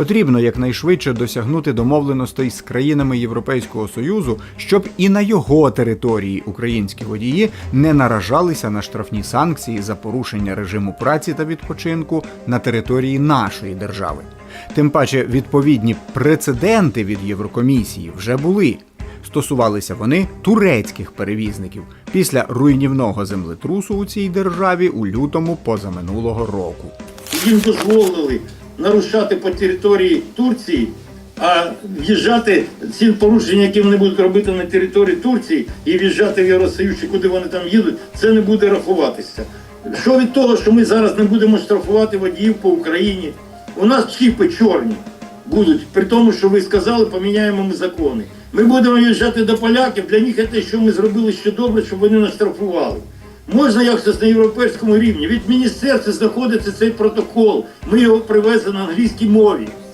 Потрібно якнайшвидше досягнути домовленостей з країнами Європейського союзу, щоб і на його території українські водії не наражалися на штрафні санкції за порушення режиму праці та відпочинку на території нашої держави. Тим паче відповідні прецеденти від Єврокомісії вже були. Стосувалися вони турецьких перевізників після руйнівного землетрусу у цій державі у лютому позаминулого року. їм дозволили нарушати по території Турції, а в'їжджати ці порушення, які вони будуть робити на території Турції, і в'їжджати в Євросоюз, чи куди вони там їдуть, це не буде рахуватися. Що від того, що ми зараз не будемо штрафувати водіїв по Україні? У нас чіпи чорні будуть, при тому, що ви сказали, поміняємо ми закони. Ми будемо в'їжджати до поляків, для них це що ми зробили ще добре, щоб вони нас штрафували. Можна якось на європейському рівні. Від міністерства знаходиться цей протокол. Ми його привезли на англійській мові.